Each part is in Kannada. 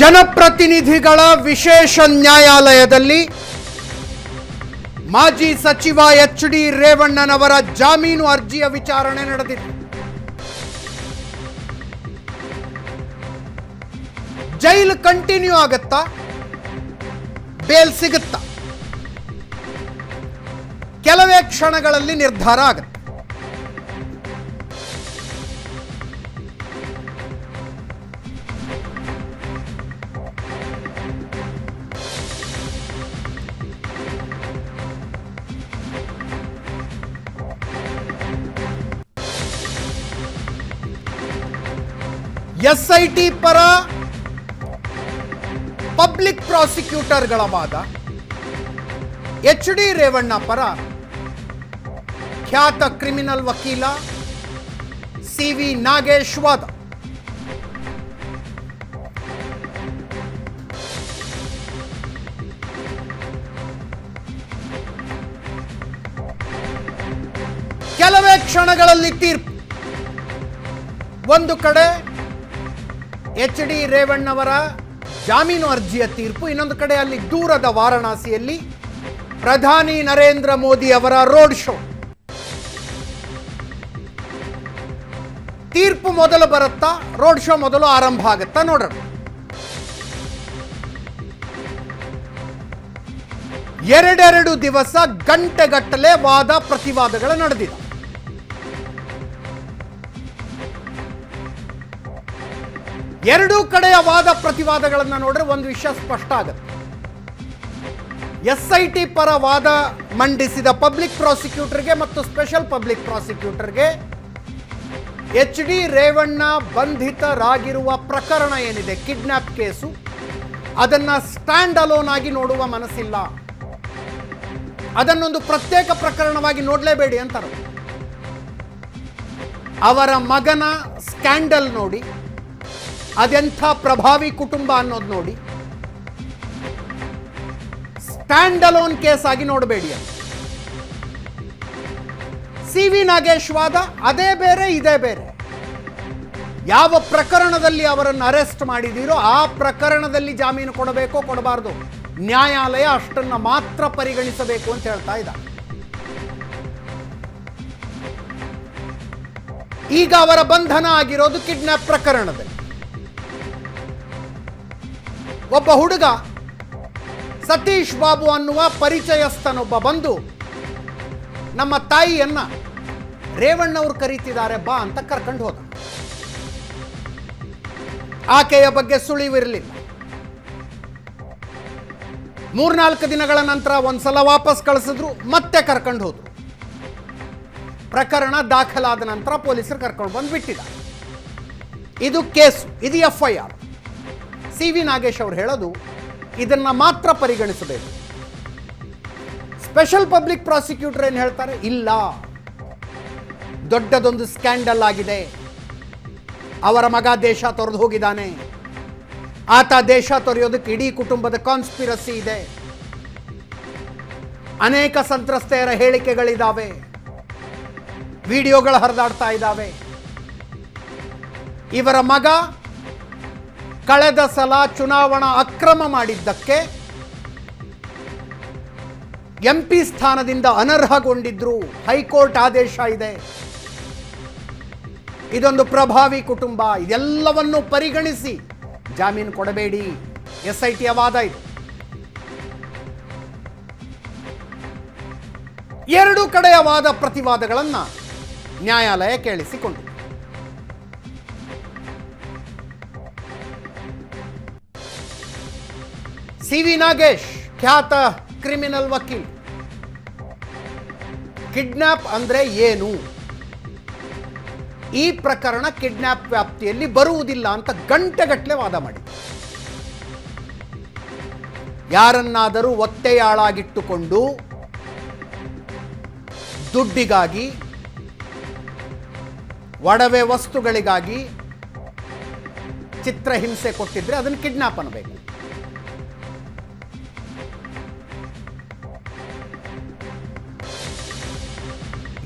ಜನಪ್ರತಿನಿಧಿಗಳ ವಿಶೇಷ ನ್ಯಾಯಾಲಯದಲ್ಲಿ ಮಾಜಿ ಸಚಿವ ಎಚ್ ಡಿ ರೇವಣ್ಣನವರ ಜಾಮೀನು ಅರ್ಜಿಯ ವಿಚಾರಣೆ ನಡೆದಿತ್ತು ಜೈಲು ಕಂಟಿನ್ಯೂ ಆಗತ್ತಾ? ಬೇಲ್ ಸಿಗುತ್ತಾ? ಕೆಲವೇ ಕ್ಷಣಗಳಲ್ಲಿ ನಿರ್ಧಾರ ಆಗುತ್ತೆ. ಎಸ್ ಪರ ಪಬ್ಲಿಕ್ ಪ್ರಾಸಿಕ್ಯೂಟರ್ಗಳ ವಾದ ಎಚ್ ಡಿ ರೇವಣ್ಣ ಪರ ಖ್ಯಾತ ಕ್ರಿಮಿನಲ್ ವಕೀಲ ಸಿ ವಿ ನಾಗೇಶ್ ವಾದ. ಕೆಲವೇ ಕ್ಷಣಗಳಲ್ಲಿ ತೀರ್ಪು. ಒಂದು ಕಡೆ ಎಚ್ ಡಿ ರೇವಣ್ಣವರ ಜಾಮೀನು ಅರ್ಜಿಯ ತೀರ್ಪು. ಇನ್ನೊಂದು ಕಡೆ ಅಲ್ಲಿ ದೂರದ ವಾರಣಾಸಿಯಲ್ಲಿ ಪ್ರಧಾನಿ ನರೇಂದ್ರ ಮೋದಿ ಅವರ ರೋಡ್ ಶೋ. ತೀರ್ಪು ಮೊದಲು ಬರುತ್ತಾ? ರೋಡ್ ಶೋ ಮೊದಲು ಆರಂಭ ಆಗುತ್ತಾ? ನೋಡೋಣ. ಎರಡೆರಡು ದಿವಸ ಗಂಟೆಗಟ್ಟಲೆ ವಾದ ಪ್ರತಿವಾದಗಳು ನಡೆದಿದೆ. ಎರಡೂ ಕಡೆಯ ವಾದ ಪ್ರತಿವಾದಗಳನ್ನು ನೋಡಿದ್ರೆ ಒಂದು ವಿಷಯ ಸ್ಪಷ್ಟ ಆಗುತ್ತೆ. ಎಸ್ ಐ ಟಿ ಪರ ವಾದ ಮಂಡಿಸಿದ ಪಬ್ಲಿಕ್ ಪ್ರಾಸಿಕ್ಯೂಟರ್ಗೆ ಮತ್ತು ಸ್ಪೆಷಲ್ ಪಬ್ಲಿಕ್ ಪ್ರಾಸಿಕ್ಯೂಟರ್ಗೆ ಎಚ್ ಡಿ ರೇವಣ್ಣ ಬಂಧಿತರಾಗಿರುವ ಪ್ರಕರಣ ಏನಿದೆ? Kidnap case. ಅದನ್ನ ಸ್ಟ್ಯಾಂಡ್ ಅಲೋನ್ ಆಗಿ ನೋಡುವ ಮನಸ್ಸಿಲ್ಲ. ಅದನ್ನೊಂದು ಪ್ರತ್ಯೇಕ ಪ್ರಕರಣವಾಗಿ ನೋಡಲೇಬೇಡಿ ಅಂತಾರೆ. ಅವರ ಮಗನ ಸ್ಕ್ಯಾಂಡಲ್ ನೋಡಿ. ಅದೆಂಥ ಪ್ರಭಾವಿ ಕುಟುಂಬ ಅನ್ನೋದು ನೋಡಿ. ಸ್ಟ್ಯಾಂಡ್ ಅಲೋನ್ ಕೇಸ್ ಆಗಿ ನೋಡಬೇಡಿ ಸಿ ವಿ ನಾಗೇಶ್ ವಾದ, ಅದೇ ಬೇರೆ, ಇದೇ ಬೇರೆ. ಯಾವ ಪ್ರಕರಣದಲ್ಲಿ ಅವರನ್ನು ಅರೆಸ್ಟ್ ಮಾಡಿದ್ದೀರೋ ಆ ಪ್ರಕರಣದಲ್ಲಿ ಜಾಮೀನು ಕೊಡಬೇಕೋ, ಕೊಡಬಾರ್ದು, ನ್ಯಾಯಾಲಯ ಅಷ್ಟನ್ನ ಮಾತ್ರ ಪರಿಗಣಿಸಬೇಕು ಅಂತ ಹೇಳ್ತಾ ಇದ್ದ. ಈಗ ಅವರ ಬಂಧನ ಆಗಿರೋದು ಕಿಡ್ನಾಪ್ ಪ್ರಕರಣದಲ್ಲಿ. ಒಬ್ಬ ಹುಡುಗ ಸತೀಶ್ ಬಾಬು ಅನ್ನುವ ಪರಿಚಯಸ್ಥನೊಬ್ಬ ಬಂದು ನಮ್ಮ ತಾಯಿಯನ್ನ ರೇವಣ್ಣವ್ರು ಕರೀತಿದ್ದಾರೆ ಬಾ ಅಂತ ಕರ್ಕೊಂಡು ಹೋದ. ಆಕೆಯ ಬಗ್ಗೆ ಸುಳಿವಿರಲಿಲ್ಲ. ಮೂರ್ನಾಲ್ಕು ದಿನಗಳ ನಂತರ ಒಂದ್ಸಲ ವಾಪಸ್ ಕಳಿಸಿದ್ರು, ಮತ್ತೆ ಕರ್ಕೊಂಡು ಹೋದ್ರು. ಪ್ರಕರಣ ದಾಖಲಾದ ನಂತರ ಪೊಲೀಸರು ಕರ್ಕೊಂಡು ಬಂದು ಬಿಟ್ಟಿದ್ದಾರೆ ಇದು ಕೇಸು, ಇದು F I R C V Nagesh ಅವರು ಹೇಳೋದು, ಇದನ್ನ ಮಾತ್ರ ಪರಿಗಣಿಸಬೇಕು. ಸ್ಪೆಷಲ್ ಪಬ್ಲಿಕ್ ಪ್ರಾಸಿಕ್ಯೂಟರ್ ಏನು ಹೇಳ್ತಾರೆ? ಇಲ್ಲ. ದೊಡ್ಡದೊಂದು ಸ್ಕ್ಯಾಂಡಲ್ ಆಗಿದೆ. ಅವರ ಮಗ ದೇಶ ತೊರೆದು ಹೋಗಿದ್ದಾನೆ. ಆತ ದೇಶ ತೊರೆಯೋದಕ್ಕೆ ಇಡೀ ಕುಟುಂಬದ ಕಾನ್ಸ್ಪಿರಸಿ ಇದೆ. ಅನೇಕ ಸಂತ್ರಸ್ತೆಯರ ಹೇಳಿಕೆಗಳಿದ್ದಾವೆ ವಿಡಿಯೋಗಳು ಹರಿದಾಡ್ತಾ ಇದ್ದಾವೆ ಇವರ ಮಗ ಕಳೆದ ಸಲ ಚುನಾವಣಾ ಅಕ್ರಮ ಮಾಡಿದ್ದಕ್ಕೆ ಎಂ ಪಿ ಸ್ಥಾನದಿಂದ ಅನರ್ಹಗೊಂಡಿದ್ರು ಹೈಕೋರ್ಟ್ ಆದೇಶ ಇದೆ. ಇದೊಂದು ಪ್ರಭಾವಿ ಕುಟುಂಬ. ಇದೆಲ್ಲವನ್ನು ಪರಿಗಣಿಸಿ ಜಾಮೀನು ಕೊಡಬೇಡಿ. ಎಸ್ ಐ ಟಿಯ ವಾದ ಇದು. ಎರಡು ಕಡೆಯ ವಾದ ಪ್ರತಿವಾದಗಳನ್ನು ನ್ಯಾಯಾಲಯ ಕೇಳಿಸಿಕೊಂಡಿದೆ. ಸಿ ನಾಗೇಶ್, ಖ್ಯಾತ ಕ್ರಿಮಿನಲ್ ವಕೀಲ್. ಕಿಡ್ನಾಪ್ ಅಂದ್ರೆ ಏನು? ಈ ಪ್ರಕರಣ ಕಿಡ್ನಾಪ್ ವ್ಯಾಪ್ತಿಯಲ್ಲಿ ಬರುವುದಿಲ್ಲ ಅಂತ ಗಂಟೆಗಟ್ಟಲೆ ವಾದ ಮಾಡಿ. ಯಾರನ್ನಾದರೂ ಒತ್ತೆಯಾಳಾಗಿಟ್ಟುಕೊಂಡು ದುಡ್ಡಿಗಾಗಿ, ಒಡವೆ ವಸ್ತುಗಳಿಗಾಗಿ ಚಿತ್ರಹಿಂಸೆ ಕೊಟ್ಟಿದ್ರೆ ಅದನ್ನು ಕಿಡ್ನಾಪ್ ಅನ್ನಬೇಕು.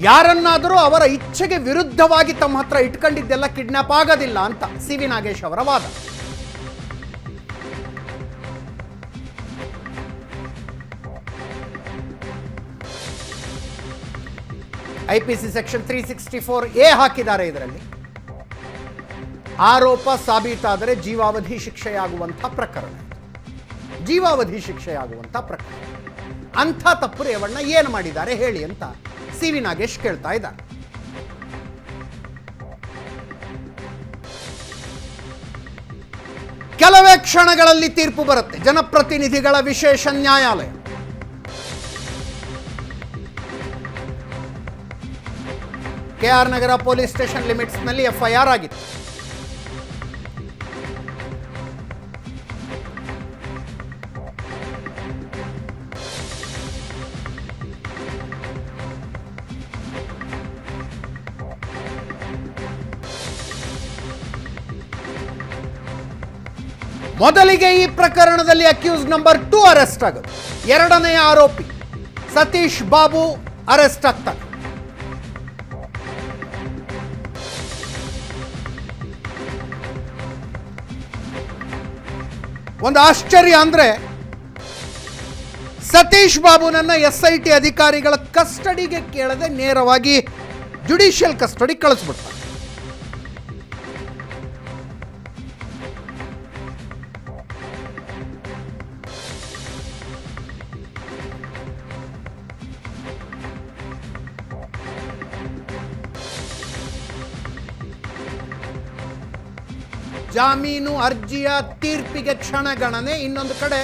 ಯಾರನ್ನಾದರೂ ಅವರ ಇಚ್ಛೆಗೆ ವಿರುದ್ಧವಾಗಿ ತಮ್ಮ ಹತ್ರ ಇಟ್ಕೊಂಡಿದ್ದೆಲ್ಲ ಕಿಡ್ನಾಪ್ ಆಗೋದಿಲ್ಲ ಅಂತ ಸಿ ವಿ ನಾಗೇಶ್ ಅವರ ವಾದ. I P C section three sixty four A ಹಾಕಿದ್ದಾರೆ ಇದರಲ್ಲಿ. ಆರೋಪ ಸಾಬೀತಾದರೆ ಜೀವಾವಧಿ ಶಿಕ್ಷೆಯಾಗುವಂಥ ಪ್ರಕರಣ ಜೀವಾವಧಿ ಶಿಕ್ಷೆಯಾಗುವಂಥ ಪ್ರಕರಣ. ಅಂಥ ತಪ್ಪು ರೇವಣ್ಣ ಏನು ಮಾಡಿದ್ದಾರೆ ಹೇಳಿ ಅಂತ. ಸಿ ನಾಗೇಶ್ ಕೇಳ್ತಾ ಇದ್ದಾರೆ ಕೆಲವೇ ಕ್ಷಣಗಳಲ್ಲಿ ತೀರ್ಪು ಬರುತ್ತೆ. ಜನಪ್ರತಿನಿಧಿಗಳ ವಿಶೇಷ ನ್ಯಾಯಾಲಯ. K R Nagar police station ಲಿಮಿಟ್ಸ್ನಲ್ಲಿ FIR ಆಗಿತ್ತು. ಮೊದಲಿಗೆ ಈ ಪ್ರಕರಣದಲ್ಲಿ ಅಕ್ಯೂಸ್ ನಂಬರ್ ಟೂ ಅರೆಸ್ಟ್ ಆಗುತ್ತೆ. ಎರಡನೆಯ ಆರೋಪಿ ಸತೀಶ್ ಬಾಬು ಅರೆಸ್ಟ್ ಆಗ್ತಾನೆ. ಒಂದು ಆಶ್ಚರ್ಯ ಅಂದ್ರೆ ಸತೀಶ್ ಬಾಬುನನ್ನ ಎಸ್ ಐ ಟಿ ಅಧಿಕಾರಿಗಳ ಕಸ್ಟಡಿಗೆ ಕೇಳದೆ ನೇರವಾಗಿ ಜುಡಿಷಿಯಲ್ ಕಸ್ಟಡಿ ಕಳಿಸ್ಬಿಡ್ತಾರೆ ಜಾಮೀನು ಅರ್ಜಿಯ ತೀರ್ಪಿಗೆ ಕ್ಷಣಗಣನೆ ಇನ್ನೊಂದು ಕಡೆ.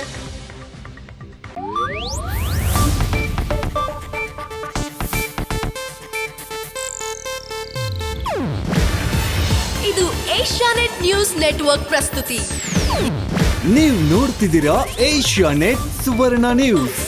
ಇದು ಏಷ್ಯಾನೆಟ್ ನ್ಯೂಸ್ ನೆಟ್ವರ್ಕ್ ಪ್ರಸ್ತುತಿ. ನೀವು ನೋಡ್ತಿದ್ದೀರಾ ಏಷ್ಯಾ ನೆಟ್ ಸುವರ್ಣ ನ್ಯೂಸ್.